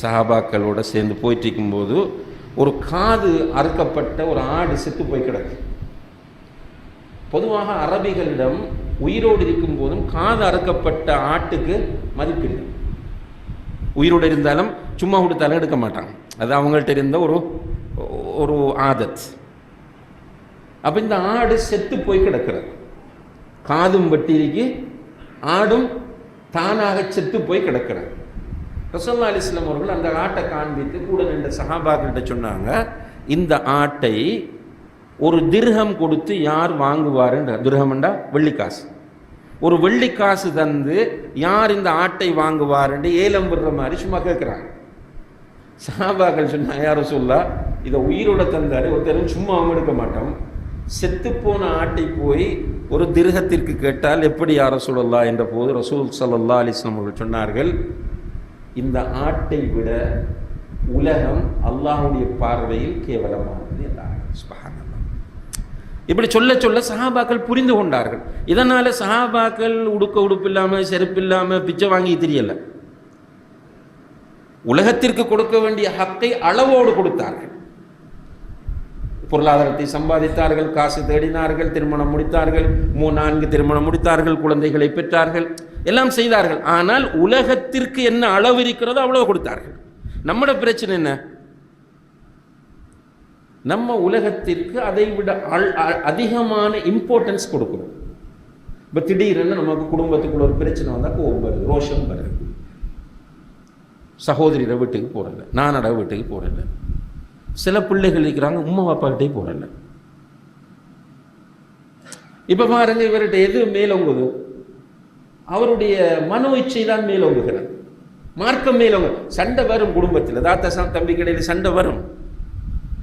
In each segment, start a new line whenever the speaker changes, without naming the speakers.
சஹாபாக்களோட சேர்ந்து போயிட்டு இருக்கும்போது ஒரு காது அறுக்கப்பட்ட ஒரு ஆடு செத்து போய் கிடக்கு. பொதுவாக அரபிகளிடம் உயிரோடு இருக்கும் போதும் காது அறுக்கப்பட்ட ஆட்டுக்கு மதிப்பில்லை உயிரோடு இருந்தாலும் சும்மா கொடுத்தாலும் எடுக்க மாட்டாங்க. அது அவங்கள்ட்ட இருந்த ஒரு ஒரு ஆதத். அப்போ இந்த ஆடு செத்து போய் கிடக்கிறது. காதும் வட்டிக்கு ஆடும் தானாக செத்து போய் கிடக்கிறது. ரசல்லா அலிஸ்லாம் அவர்கள் அந்த ஆட்டை காண்பித்து கூட நின்ற சஹாபாக்கிட்ட சொன்னாங்க இந்த ஆட்டை ஒரு திருகம் கொடுத்து யார் வாங்குவாருன்ற திருகம்ண்டா வெள்ளிக்காசு ஒரு வெள்ளிக்காசு தந்து யார் இந்த ஆட்டை வாங்குவாருன்னு ஏலம் விடுற மாதிரி சும்மா கேட்குறாங்க. சஹாபாக்கள் சொன்னாங்க யாரும் சொல்லா இதை உயிரோட தந்தார் ஒருத்தரும் சும்மா அவங்க எடுக்க மாட்டோம் செத்துப்போன ஆட்டை போய் ஒரு திருகத்திற்கு கேட்டால் எப்படி யார சொல்லலா என்ற போது ரசூல் சல்லா அலிஸ்லாம் அவர்கள் சொன்னார்கள் இந்த ஆட்டை விட உலகம் அல்லாஹுடைய பார்வையில் கேவலமானது என்றார்கள். இப்படி சொல்ல சொல்ல சஹாபாக்கள் புரிந்து கொண்டார்கள். இதனால சஹாபாக்கள் உடுக்க உடுப்பு இல்லாமல் செருப்பு இல்லாமல் பிச்சை வாங்கி தெரியல. உலகத்திற்கு கொடுக்க வேண்டிய ஹக்கை அளவோடு கொடுத்தார்கள். பொருளாதாரத்தை சம்பாதித்தார்கள் காசு தேடினார்கள் திருமணம் முடித்தார்கள் மூ நான்கு திருமணம் முடித்தார்கள் குழந்தைகளை பெற்றார்கள். எல்லாம் செய்தார்கள். ஆனால் உலகத்திற்கு என்ன அளவு இருக்கிறதோ அவ்வளவு கொடுத்தார்கள். நம்மட பிரச்சனை என்ன? நம்ம உலகத்திற்கு அதை விட அ- அதிகமான இம்பார்ட்டன்ஸ் கொடுக்கணும். இப்போ திடீர்னு நமக்கு குடும்பத்துக்குள்ள ஒரு பிரச்சனை வந்தால் கோபம் வருது ரோஷம் வருது. சகோதரியோட வீட்டுக்கு போகிறல நானோட வீட்டுக்கு போகிறல சில பிள்ளைகள் இருக்கிறாங்க உம்மா அப்பாக்கிட்டே போகிறல இப்போ பாருங்க இவர்கிட்ட எது மேலோங்குது அவருடைய மனோ இச்சை தான் மேலோங்குகிறது மார்க்கம் மேலோங்க சண்டை வரும் குடும்பத்தில். தாத்தா சா- தம்பி கடையில் சண்டை வரும்.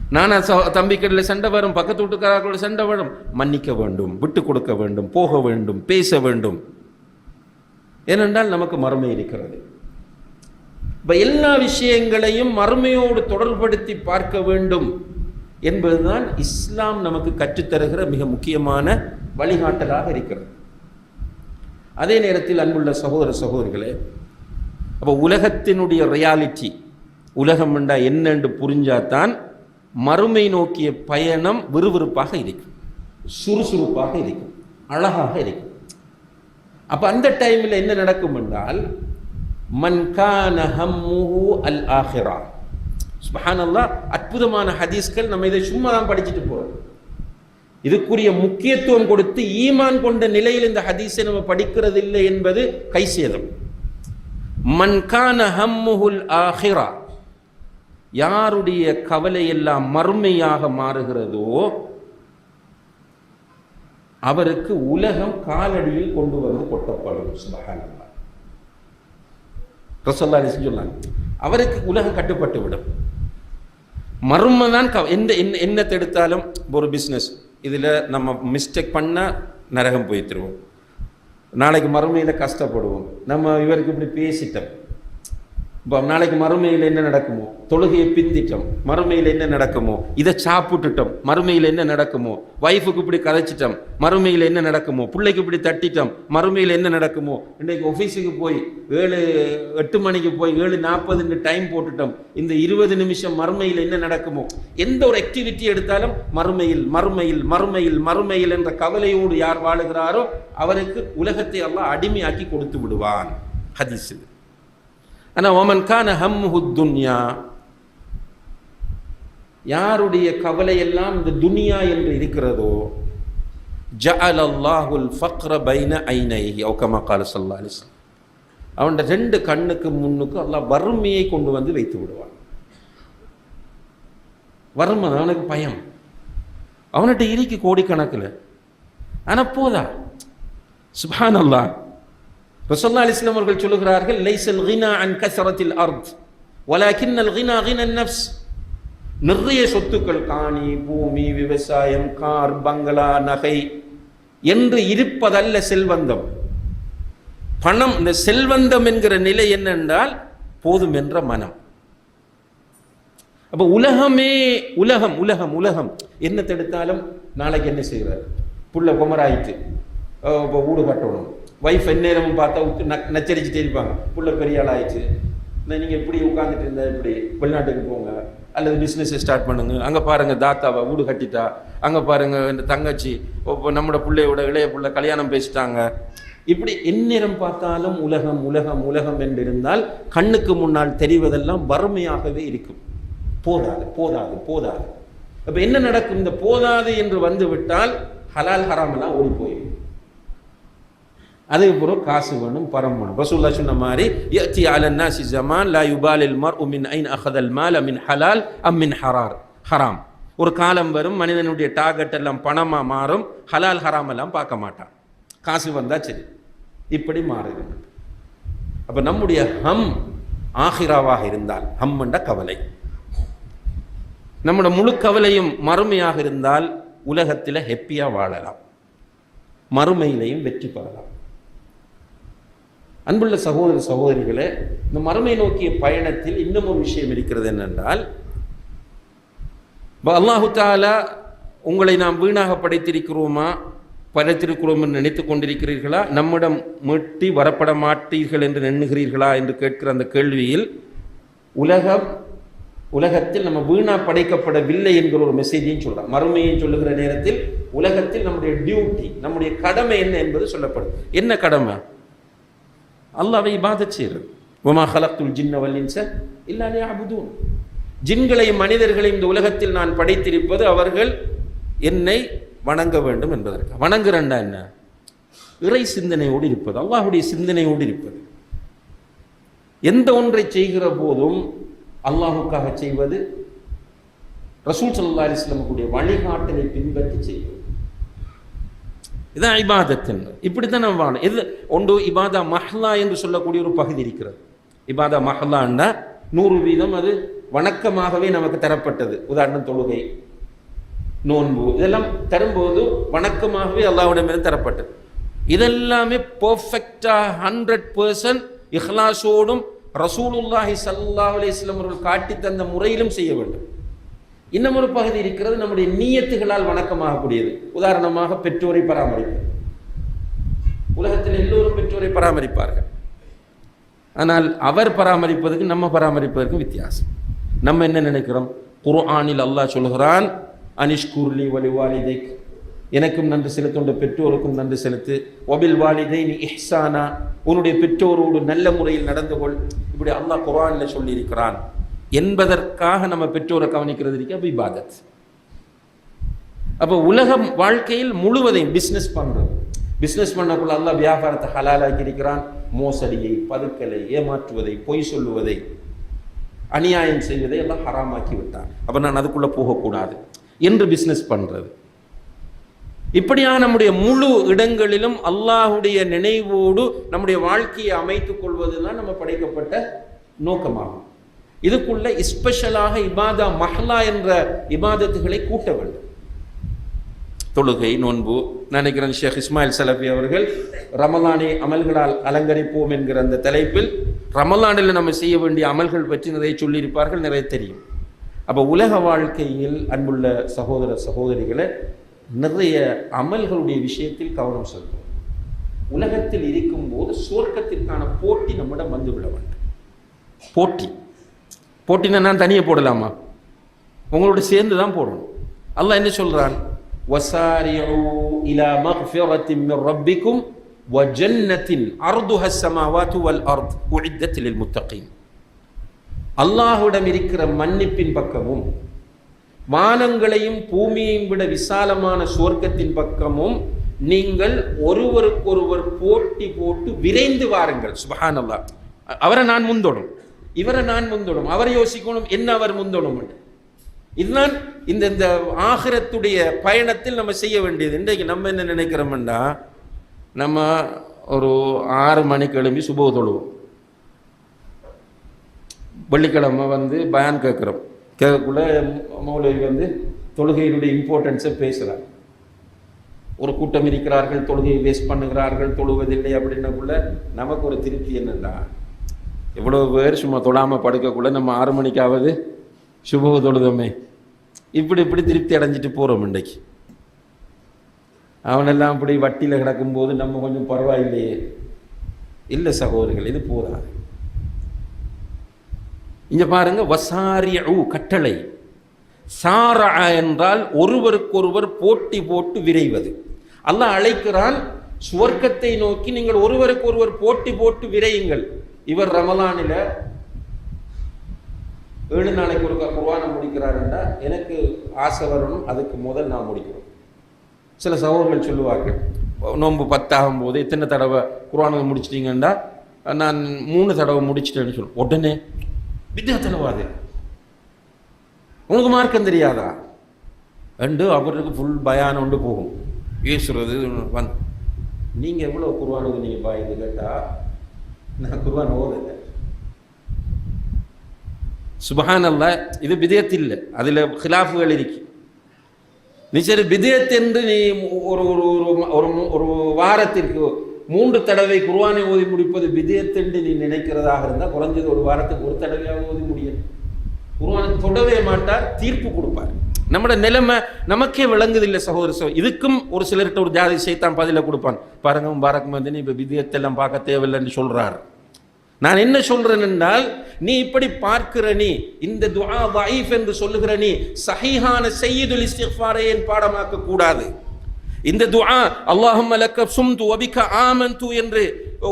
நானா ச- தம்பி கடையில் சண்டை வரும். பக்கத்து வீட்டுக்காரர்களோட சண்டை வரும். மன்னிக்க வேண்டும் விட்டு கொடுக்க வேண்டும் போக வேண்டும் பேச வேண்டும். ஏனென்றால் நமக்கு மறுமை இருக்கிறது. இப்போ எல்லா விஷயங்களையும் மறுமையோடு தொடர்படுத்தி பார்க்க வேண்டும் என்பதுதான் இஸ்லாம் நமக்கு கற்றுத்தருகிற மிக முக்கியமான வழிகாட்டலாக இருக்கிறது. அதே நேரத்தில் அன்புள்ள சகோதர சகோதரிகளே அப்போ உலகத்தினுடைய ரியாலிட்டி உலகம் என்றா என்னென்று புரிஞ்சாதான் மறுமை நோக்கிய பயணம் விறுவிறுப்பாக இருக்கும் சுறுசுறுப்பாக இருக்கும் அழகாக இருக்கும். அப்போ அந்த டைமில் என்ன நடக்கும் என்றால் மன் ஹம்முஹு அல் ஆஹிரா சுபஹானல்லாஹ் அற்புதமான ஹதீஸ்கள் நம்ம இதை சும்மா தான் படிச்சுட்டு போகிறோம் இதுக்குரிய முக்கியத்துவம் கொடுத்து ஈமான் கொண்ட நிலையில் இந்த ஹதீஸை நம்ம படிக்கிறது இல்லை என்பது கைசேதம். மன் கான ஹம்முஹுல் ஆஹிரா யாருடைய கவலை எல்லாம் மறுமையாக மாறுகிறதோ அவருக்கு உலகம் காலடியில் கொண்டு வந்து கொட்டப்படும் சொல்லாங்க அவருக்கு உலகம் கட்டுப்பட்டு விடும் மர்ம தான் கவ எந்த என்ன என்னத்தை எடுத்தாலும் ஒரு பிஸ்னஸ் இதில் நம்ம மிஸ்டேக் பண்ணால் நரகம் போய்த்துருவோம் நாளைக்கு மறுமையில் கஷ்டப்படுவோம். நம்ம இவருக்கு இப்படி பேசிட்டோம். இப்போ நாளைக்கு மறுமையில் என்ன நடக்குமோ? தொழுகையை பிந்திட்டோம் மறுமையில் என்ன நடக்குமோ? இதை சாப்பிட்டுட்டோம். மறுமையில் என்ன நடக்குமோ? ஒய்ஃபுக்கு இப்படி கதைச்சிட்டோம் மறுமையில் என்ன நடக்குமோ? பிள்ளைக்கு இப்படி தட்டிட்டோம். மறுமையில் என்ன நடக்குமோ? இன்றைக்கு ஆஃபீஸுக்கு போய் ஏழு எட்டு மணிக்கு போய் ஏழு நாற்பதுன்னு டைம் போட்டுட்டோம். இந்த இருபது நிமிஷம் மறுமையில் என்ன நடக்குமோ? எந்த ஒரு ஆக்டிவிட்டி எடுத்தாலும் மறுமையில் மறுமையில் மறுமையில் மறுமையில் என்ற கவலையோடு யார் வாழுகிறாரோ அவருக்கு உலகத்தை எல்லாம் அடிமையாக்கி கொடுத்து விடுவான். ஹதீஸ் ஆனால் ஒமன் கான ஹம்முஹு துன்யா. யாருடைய கவலையெல்லாம் இந்த துனியா என்று இருக்கிறதோ ஜஅல் அல்லாஹுல் ஃபக்ர பைன ஐனைஹி. ஓ கால சல்லா அலிஸ்லாம் அவன் ரெண்டு கண்ணுக்கு முன்னுக்கு அல்லாஹ் வறுமையை கொண்டு வந்து வைத்து விடுவான். வறுமை அவனுக்கு பயம். அவன்கிட்ட இருக்கு கோடிக்கணக்கில். ஆனால் போதா? சுபான் அல்லாஹ் ரசோல்லா அலிஸ்லாம் அவர்கள் சொல்லுகிறார்கள் லைசல் கினா அன் கசரத்தில் அர்த் வலாக்கின்னல் கினா கினன் நப்ஸ் நிறைய சொத்துக்கள் காணி பூமி விவசாயம் கார் பங்களா நகை என்று இருப்பதல்ல செல்வந்தம். பணம் இந்த செல்வந்தம் என்கிற நிலை என்னென்றால் போதும் என்ற மனம். அப்போ உலகமே உலகம் உலகம் உலகம். என்ன தடுத்தாலும் நாளைக்கு என்ன செய்வார்? புள்ள குமராயிட்டு இப்போ வீடு கட்டணும். ஒய்ஃப் எந்நேரமும் பார்த்தா விட்டு நக் நச்சரிச்சுட்டே இருப்பாங்க. புள்ள பெரிய ஆள் ஆயிடுச்சு. இந்த நீங்கள் இப்படி உட்காந்துட்டு இருந்தால் இப்படி வெளிநாட்டுக்கு போங்க. அல்லது பிஸ்னஸை ஸ்டார்ட் பண்ணுங்க. அங்கே பாருங்கள் தாத்தாவை வீடு கட்டிட்டா. அங்கே பாருங்கள் இந்த தங்கச்சி இப்போ நம்மளோட பிள்ளையோட இளைய பிள்ளை கல்யாணம் பேசிட்டாங்க. இப்படி எந்நேரம் பார்த்தாலும் உலகம் உலகம் உலகம் என்று இருந்தால் கண்ணுக்கு முன்னால் தெரிவதெல்லாம் வறுமையாகவே இருக்கும். போதாது போதாது போதாது. அப்போ என்ன நடக்கும்? இந்த போதாது என்று வந்து விட்டால் ஹலால் ஹராமெல்லாம் ஓடி போயிடும் அதுக்கு பிறகு காசு வேணும் பரம் வேணும். ரசூல்லா சொன்ன மாதிரி யத்தி அலன்னாசி ஜமான் லா யுபாலில் மர் உமின் ஐன் அஹதல் மால் அமின் ஹலால் அம்மின் ஹரார். ஹராம். ஒரு காலம் வரும் மனிதனுடைய டார்கெட் எல்லாம் பணமாக மாறும் ஹலால் ஹராம் எல்லாம் பார்க்க மாட்டான். காசு வந்தால் சரி இப்படி மாறுது. அப்போ நம்முடைய ஹம் ஆஹிராவாக இருந்தால் ஹம் என்ற கவலை. நம்மளோட முழு கவலையும் மறுமையாக இருந்தால் உலகத்தில் ஹெப்பியாக வாழலாம். மறுமையிலையும் வெற்றி பெறலாம். அன்புள்ள சகோதர சகோதரிகளே இந்த மறுமை நோக்கிய பயணத்தில் இன்னும் ஒரு விஷயம் இருக்கிறது என்னென்றால் இப்ப அல்லாஹு தாலா உங்களை நாம் வீணாக படைத்திருக்கிறோமா படைத்திருக்கிறோம் என்று நினைத்து கொண்டிருக்கிறீர்களா? நம்மிடம் மீட்டி வரப்பட மாட்டீர்கள் என்று எண்ணுகிறீர்களா என்று கேட்கிற அந்த கேள்வியில் உலகம் உலகத்தில் நம்ம வீணா படைக்கப்படவில்லை என்கிற ஒரு மெசேஜையும் சொல்கிறோம் மறுமையும் சொல்லுகிற நேரத்தில் உலகத்தில் நம்முடைய டியூட்டி நம்முடைய கடமை என்ன என்பது சொல்லப்படும். என்ன கடமை? அல்லாவை இபாதத் செய்கிறது ஒமா ஹலத்துல் ஜின்ன வல்லின்ச இல்லாலே அபுதூன் ஜின்களையும் மனிதர்களையும் இந்த உலகத்தில் நான் படைத்திருப்பது அவர்கள் என்னை வணங்க வேண்டும் என்பதற்கு? வணங்குறண்டா என்ன? இறை சிந்தனையோடு இருப்பது அல்லாஹுடைய சிந்தனையோடு இருப்பது. எந்த ஒன்றை செய்கிற போதும் அல்லாஹுக்காக செய்வது ரசூல் சல்லா அலிஸ்லமுடைய வழிகாட்டலை பின்பற்றி செய்வது. இதான் இபாதத்தின். இப்படித்தான் நம்ம வாழணும். எது? ஒன்று இபாதா மஹ்லா என்று சொல்லக்கூடிய ஒரு பகுதி இருக்கிறது. இபாதா மஹ்லான்னா நூறு வீதம் அது வணக்கமாகவே நமக்கு தரப்பட்டது. உதாரணம் தொழுகை நோன்பு இதெல்லாம் தரும்போது வணக்கமாகவே அல்லாஹ்விடமிருந்து தரப்பட்டது. இதெல்லாமே பர்ஃபெக்டாக ஹண்ட்ரட் பர்சன்ட் இஹ்லாஸோடும் ரசூலுல்லாஹி சல்லா அலி இஸ்லாம் அவர்கள் காட்டி தந்த முறையிலும் செய்ய வேண்டும். இன்னும் ஒரு பகுதி இருக்கிறது நம்முடைய நீயத்துகளால் வணக்கமாகக்கூடியது. உதாரணமாக பெற்றோரை பராமரிப்பு உலகத்தில் எல்லோரும் பெற்றோரை பராமரிப்பார்கள். ஆனால் அவர் பராமரிப்பதற்கு நம்ம பராமரிப்பதற்கும் வித்தியாசம். நம்ம என்ன நினைக்கிறோம்? குர்ஆனில் அல்லாஹ் சொல்கிறான் அனிஷ்குர்லி வலி வாலிதைக் எனக்கும் நன்றி செலுத்துண்ட பெற்றோருக்கும் நன்றி செலுத்து. ஒபில் வாலிதை நீ இஹ்சானா. உன்னுடைய பெற்றோரோடு நல்ல முறையில் நடந்து கொள். இப்படி அல்லாஹ் குர்ஆனில் சொல்லியிருக்கிறான். என்பதற்காக நம்ம பெற்றோரை கவனிக்கிறது இருக்க. அப்ப இபாதத். அப்போ உலகம் வாழ்க்கையில் முழுவதையும் பிஸ்னஸ் பண்ணுறது பிஸ்னஸ் பண்ணக்குள்ள அல்லா வியாபாரத்தை ஹலாலாக்கி இருக்கிறான். மோசடியை பதுக்கலை ஏமாற்றுவதை பொய் சொல்லுவதை அநியாயம் செய்வதை எல்லாம் ஹராமாக்கி விட்டான். அப்போ நான் அதுக்குள்ளே போகக்கூடாது என்று பிஸ்னஸ் பண்ணுறது இப்படியான நம்முடைய முழு இடங்களிலும் அல்லாஹுடைய நினைவோடு நம்முடைய வாழ்க்கையை அமைத்துக் கொள்வதுதான் நம்ம படைக்கப்பட்ட நோக்கமாகும். இதுக்குள்ள ஸ்பெஷலாக இபாதா மஹ்லா என்ற இபாதத்துகளை கூட்ட வேண்டும். தொழுகை நோன்பு நினைக்கிறேன் ஷேக் இஸ்மாயில் சலபி அவர்கள் ரமலானை அமல்களால் அலங்கரிப்போம் என்கிற அந்த தலைப்பில் ரமலானில் நம்ம செய்ய வேண்டிய அமல்கள் பற்றி நிறைய சொல்லியிருப்பார்கள் நிறைய தெரியும். அப்போ உலக வாழ்க்கையில் அன்புள்ள சகோதர சகோதரிகளை நிறைய அமல்களுடைய விஷயத்தில் கவனம் செலுத்தும் உலகத்தில் இருக்கும்போது சுவர்க்கத்திற்கான போட்டி நம்மிடம் வந்துவிட வேண்டும். போட்டி. போட்டினா நான் தனியாக போடலாமா உங்களோட சேர்ந்து தான் போடணும் அல்லாஹ் என்ன சொல்றான் وسارعوا إلى مغفرة من ربكم وجنة عرضها السماوات والأرض أعدت للمتقين அல்லாஹுடம் இருக்கிற மன்னிப்பின் பக்கமும் வானங்களையும் பூமியையும் விட விசாலமான சுவர்க்கத்தின் பக்கமும் நீங்கள் ஒருவருக்கொருவர் போட்டி போட்டு விரைந்து வாருங்கள் சுபஹான் அல்லாஹ் அவரை நான் முந்தோடும் இவரை நான் முந்தோடும் அவர் யோசிக்கணும் என்ன அவர் முந்தோடும் இதுதான் இந்த இந்த ஆகிரத்துடைய பயணத்தில் நம்ம செய்ய வேண்டியது. இன்றைக்கு நம்ம என்ன நினைக்கிறோம்னா நம்ம ஒரு ஆறு மணிக்கு எழும்பி சுப தொழுவோம். வெள்ளிக்கிழமை வந்து பயன் கேட்குறோம். கேட்கக்குள்ள மௌலவி வந்து தொழுகையினுடைய இம்பார்ட்டன்ஸை பேசுகிறார் ஒரு கூட்டம் இருக்கிறார்கள் தொழுகையை வேஸ்ட் பண்ணுகிறார்கள் தொழுவதில்லை அப்படின்னக்குள்ள நமக்கு ஒரு திருப்தி என்னன்னா எவ்வளோ பேர் சும்மா தொடாமல் படுக்கக்குள்ள நம்ம ஆறு மணிக்காவது சுப தொழுதமே. இப்படி இப்படி திருப்தி அடைஞ்சிட்டு போகிறோம் இன்றைக்கு. அவனெல்லாம் இப்படி வட்டியில் கிடக்கும்போது நம்ம கொஞ்சம் பரவாயில்லையே. இல்லை சகோதரிகள் இது போதாது இங்க பாருங்க வசாரிய கட்டளை. சாரா என்றால் ஒருவருக்கொருவர் போட்டி போட்டு விரைவது. அல்லாஹ் அழைக்கிறான் சுவர்க்கத்தை நோக்கி நீங்கள் ஒருவருக்கொருவர் போட்டி போட்டு விரையுங்கள். இவர் ரமலானில் ஏழு நாளைக்கு ஒருக்கா குர்ஆனை முடிக்கிறாருன்னா எனக்கு ஆசை வரணும் அதுக்கு முதல் நான் முடிக்கணும். சில சகோதரர்கள் சொல்லுவார்கள் நோன்பு பத்தாகும் போது எத்தனை தடவை குர்ஆனை முடிச்சிட்டிங்கன்னா நான் மூணு தடவை முடிச்சிட்டேன்னு சொல்லுவேன் உடனே வித்தியாசனவாது உனக்கு மார்க்கம் தெரியாதா? ரெண்டு அவருக்கு ஃபுல் பயானம் உண்டு போகும். பேசுறது வந்து நீங்கள் எவ்வளோ குர்ஆனுக்கு நீங்கள் பாயுது கேட்டால் நான் குர்ஆன் சுபஹான் அல்ல இது பிதயத் இல்லை அதில் ஹிலாஃபுகள் இருக்கு. நீ சரி பிதயத் என்று நீ ஒரு ஒரு ஒரு ஒரு வாரத்திற்கு மூன்று தடவை குர்வானை ஓதி முடிப்பது பிதயத் என்று நீ நினைக்கிறதாக இருந்தால் குறைஞ்சது ஒரு வாரத்துக்கு ஒரு தடவையாக ஓதி முடியும் குர்வானை தொடவே மாட்டார் தீர்ப்பு கொடுப்பார். நம்மட நிலைமை நமக்கே விளங்குதில்லை சகோதர சகோ இதுக்கும் ஒரு சிலர்கிட்ட ஒரு ஜாதி செய்தான் பதில கொடுப்பான். பாருங்க பாரக் மந்தினி இப்போ விதியத்தெல்லாம் பார்க்க தேவையில்லைன்னு சொல்கிறார் நான் என்ன சொல்கிறேன் என்றால் நீ இப்படி பார்க்கிற நீ இந்த துஆ தைஃப் என்று சொல்லுகிற நீ சஹிஹான செய்யுதுல் இஸ்திக்ஃபாரை என் பாடமாக்க கூடாது? இந்த துஆ அல்லாஹும்ம லக்க சும்து வபிக ஆமன்து என்று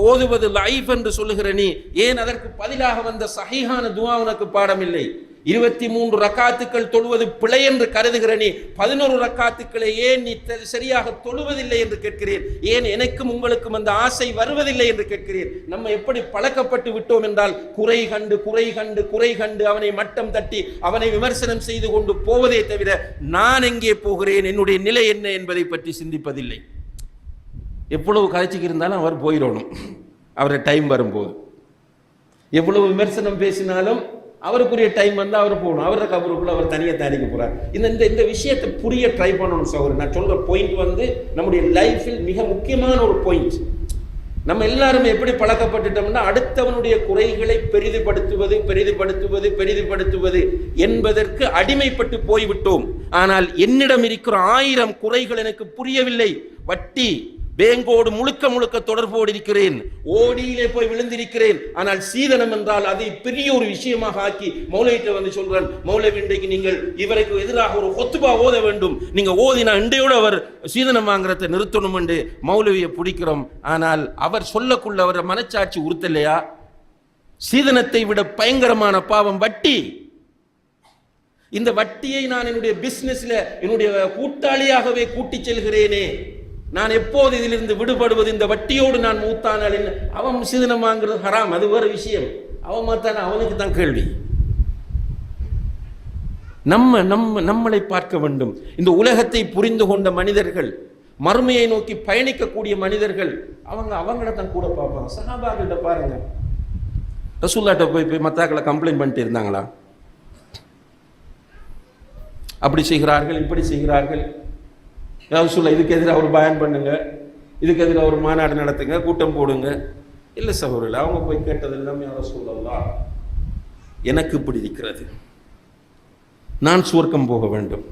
ஓதுவது லைஃப் என்று சொல்லுகிற நீ ஏன் அதற்கு பதிலாக வந்த சஹிஹான துஆ உனக்கு பாடமில்லை? இருபத்தி மூன்று ரக்காத்துக்கள் தொழுவது பிழை என்று கருதுகிற நீ பதினோரு ரக்காத்துக்களை ஏன் நீ சரியாக தொழுவதில்லை என்று கேட்கிறேன் ஏன் எனக்கும் உங்களுக்கும் அந்த ஆசை வருவதில்லை என்று கேட்கிறேன் நம்ம எப்படி பழக்கப்பட்டு விட்டோம் என்றால் குறை கண்டு குறை கண்டு குறை கண்டு அவனை மட்டம் தட்டி அவனை விமர்சனம் செய்து கொண்டு போவதே தவிர நான் எங்கே போகிறேன்? என்னுடைய நிலை என்ன என்பதை பற்றி சிந்திப்பதில்லை. எவ்வளவு கதைச்சிக்கு இருந்தாலும் அவர் போயிடணும். அவரை டைம் வரும்போது. எவ்வளவு விமர்சனம் பேசினாலும் அவருக்குரிய டைம் வந்து அவர் போகணும். அவரது கபருக்குள்ள அவர் தனியாக தயாரிக்க போகிறார் இந்த இந்த இந்த விஷயத்தை புரிய ட்ரை பண்ணணும் சகோதரர் நான் சொல்கிற பாயிண்ட் வந்து நம்முடைய லைஃப்பில் மிக முக்கியமான ஒரு பாயிண்ட் நம்ம எல்லாரும் எப்படி பழக்கப்பட்டுட்டோம்னா அடுத்தவனுடைய குறைகளை பெரிதுபடுத்துவது பெரிதுபடுத்துவது பெரிதுபடுத்துவது என்பதற்கு அடிமைப்பட்டு போய்விட்டோம். ஆனால் என்னிடம் இருக்கிற ஆயிரம் குறைகள் எனக்கு புரியவில்லை. வட்டி பேங்கோடு முழுக்க முழுக்க தொடர்போடு இருக்கிறேன். ஓடியிலே போய் விழுந்திருக்கிறேன். ஆனால் சீதனம் என்றால் அதை பெரிய ஒரு விஷயமாக ஆக்கி மௌலவிட்ட வந்து சொல்றேன் மௌலவி இன்றைக்கு நீங்கள் இவருக்கு எதிராக ஒரு ஒத்துபா ஓத வேண்டும். நீங்க ஓதினா இண்டையோடு அவர் சீதனம் வாங்குறதை நிறுத்தணும் என்று மௌலவியை பிடிக்கிறோம். ஆனால் அவர் சொல்லக்குள்ள அவர் மனச்சாட்சி உறுத்தலையா? சீதனத்தை விட பயங்கரமான பாவம் வட்டி. இந்த வட்டியை நான் என்னுடைய பிசினஸ்ல என்னுடைய கூட்டாளியாகவே கூட்டிச் செல்கிறேனே. நான் எப்போது இதிலிருந்து விடுபடுவது? இந்த வட்டியோடு நான் மூத்தானால் என்ன? அவன் சீதனம் வாங்குறது ஹராம் அது வேறு விஷயம். அவன் மாத்தான? அவனுக்கு தான் கேள்வி. நம்ம நம்ம நம்மளை பார்க்க வேண்டும். இந்த உலகத்தை புரிந்து கொண்ட மனிதர்கள் மறுமையை நோக்கி பயணிக்கக்கூடிய மனிதர்கள் அவங்க அவங்கள தான் கூட பார்ப்பாங்க. சஹாபாக்கிட்ட பாருங்க. ரசூல்லாட்ட போய் போய் மத்தாக்களை கம்ப்ளைண்ட் பண்ணிட்டு இருந்தாங்களா? அப்படி செய்கிறார்கள் இப்படி செய்கிறார்கள். ஏதாவது சொல்ல இதுக்கு எதிராக ஒரு பயன் பண்ணுங்க. இதுக்கு எதிராக ஒரு மாநாடு நடத்துங்க. கூட்டம் போடுங்க. இல்லை சகோதரில் அவங்க போய் கேட்டது எல்லாமே யாரும் சொல்லலாம் எனக்கு இப்படி இருக்கிறது. நான் சுவர்க்கம் போக வேண்டும்.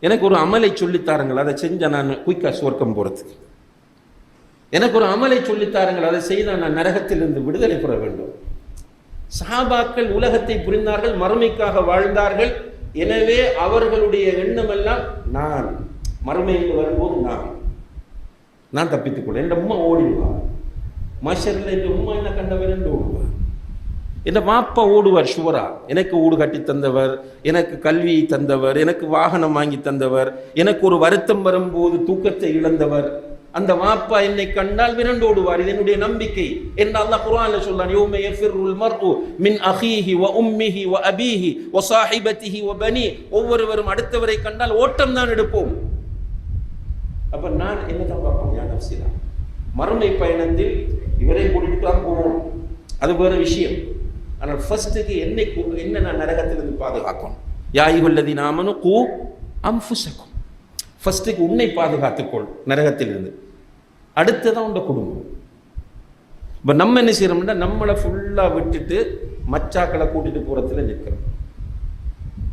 எனக்கு ஒரு அமலை சொல்லித்தாருங்கள். அதை செஞ்சால் நான் குயிக்கா சுவர்க்கம் போகிறதுக்கு எனக்கு ஒரு அமலை சொல்லித்தாருங்கள். அதை செய்தால் நான் நரகத்திலிருந்து விடுதலை பெற வேண்டும். சஹாபாக்கள் உலகத்தை புரிந்தார்கள் மறுமைக்காக வாழ்ந்தார்கள். எனவே அவர்களுடைய எண்ணமெல்லாம் நான் மறுமையில் வரும்போது நான். நான் தப்பித்துக் கொள்ள என் உம்மா ஓடிடுவார் மஷரில் என் உம்மா என்ன கண்டவர் என்று ஓடுவார். என் மாப்பா ஓடுவார் ஷுவரா எனக்கு ஊடு கட்டி தந்தவர் எனக்கு கல்வியை தந்தவர் எனக்கு வாகனம் வாங்கி தந்தவர் எனக்கு ஒரு வருத்தம் வரும்போது தூக்கத்தை இழந்தவர். அந்த வாப்பா என்னை கண்டால் விரண்டோடுவார். இது என்னுடைய நம்பிக்கை. என்ன அல்லாஹ் குர்ஆன்ல சொல்றான் யௌம யஃபிருல் மர்உ மின் அஹீஹி வ உம்மிஹி வ அபீஹி வ ஸாஹிபதிஹி வ பனி. ஒவ்வொருவரும் அடுத்தவரை கண்டால் ஓட்டம் தான் எடுப்போம். அப்ப நான் என்ன தான் பார்ப்போம் யா நஃப்ஸிலா மறுமை பயணத்தில் இவரை கூட்டிட்டு தான் போவோம். அது வேற விஷயம். ஆனால் ஃபர்ஸ்ட்டுக்கு என்னை கூ- என்ன நான் நரகத்திலிருந்து பாதுகாக்கணும்? யா நாமனு கூ அம்ஃபுசக்கும் ஃபர்ஸ்ட்டுக்கு உன்னை பாதுகாத்துக்கொள் நரகத்திலிருந்து. அடுத்ததான் உண்ட குடும்பம் இப்போ நம்ம என்ன செய்கிறோம்னா நம்மளை ஃபுல்லாக விட்டுட்டு மச்சாக்களை கூட்டிட்டு போகிறதுல நிற்கிறோம்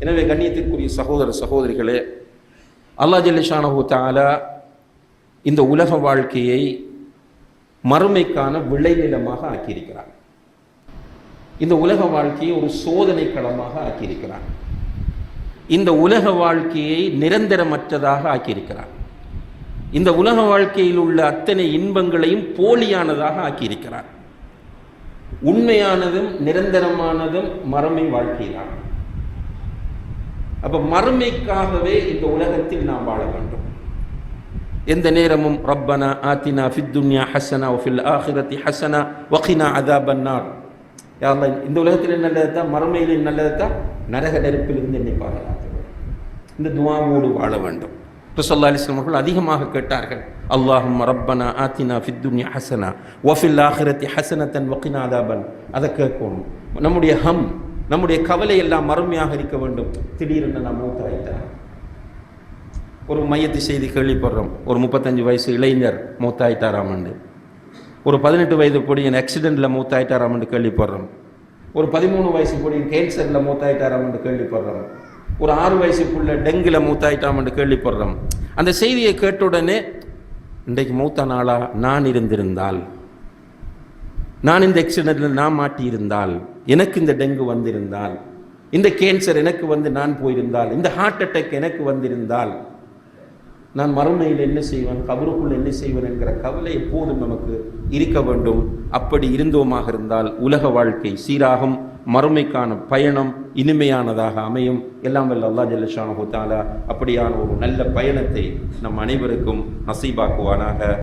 எனவே கண்ணியத்திற்குரிய சகோதர சகோதரிகளே அல்லாஹ் ஜல்லிஷானஹு தாலா இந்த உலக வாழ்க்கையை மறுமைக்கான விளைநிலமாக ஆக்கியிருக்கிறார் இந்த உலக வாழ்க்கையை ஒரு சோதனை களமாக ஆக்கியிருக்கிறான். இந்த உலக வாழ்க்கையை நிரந்தரமற்றதாக ஆக்கியிருக்கிறான். இந்த உலக வாழ்க்கையில் உள்ள அத்தனை இன்பங்களையும் போலியானதாக ஆக்கியிருக்கிறார். உண்மையானதும் நிரந்தரமானதும் மறுமை வாழ்க்கை தான் அப்ப மறுமைக்காகவே இந்த உலகத்தில் நாம் வாழ வேண்டும். எந்த நேரமும் ரப்பனா ஆத்தினா ஃபித்துன்யா ஹசனா ஃபில் ஆஹிரத்தி ஹசனா வகினா அதாபன்னார். யாரெல்லாம் இந்த உலகத்தில் நல்லதுதான் மறுமையில் நல்லதா நரக நெருப்பிலிருந்து என்னை பாதுகாத்து இந்த துவாவோடு வாழ வேண்டும். ரசல்லா அலிஸ்லாம் அவர்கள் அதிகமாக கேட்டார்கள். அல்லாஹும் ரப்பனா ஆத்தினா ஃபித்துன்யா ஹசனா ஒஃபில் ஆஹிரத்தி ஹசனத்தன் வக்கினாதாபன் அதை கேட்கணும். நம்முடைய ஹம் நம்முடைய கவலை எல்லாம் மறுமையாக இருக்க வேண்டும். திடீரென நான் மூத்தாயிட்டேன் ஒரு மையத்து செய்தி கேள்விப்படுறோம். ஒரு முப்பத்தஞ்சு வயசு இளைஞர் மூத்தாயிட்டாராமண்டு ஒரு பதினெட்டு வயது பொடியன் ஆக்சிடெண்ட்டில் மூத்தாயிட்டாராமண்டு கேள்விப்படுறோம். ஒரு பதிமூணு வயசு பொடியன் கேன்சரில் மூத்தாயிட்டாராமண்டு கேள்விப்படுறோம். ஒரு ஆறு வயசுக்குள்ள டெங்கில் மூத்தாயிட்டாமண்டு கேள்விப்படுறோம். அந்த செய்தியை கேட்ட உடனே இன்றைக்கு மூத்த நாளா நான் இருந்திருந்தால் நான் இந்த ஆக்சிடென்ட்டில் நான் மாட்டியிருந்தால் எனக்கு இந்த டெங்கு வந்திருந்தால் இந்த கேன்சர் எனக்கு வந்து நான் போயிருந்தால் இந்த ஹார்ட் அட்டாக் எனக்கு வந்திருந்தால் நான் மறுமையில் என்ன செய்வேன்? கபருக்குள் என்ன செய்வேன் என்கிற கவலை எப்போதும் நமக்கு இருக்க வேண்டும். அப்படி இருந்தோமாக இருந்தால் உலக வாழ்க்கை சீராகும். மறுமைக்கான பயணம் இனிமையானதாக அமையும். எல்லாம் வல்ல அல்லா ஜல்லஷானு தாலா அப்படியான ஒரு நல்ல பயணத்தை நம் அனைவருக்கும் நசீபாக்குவானாக.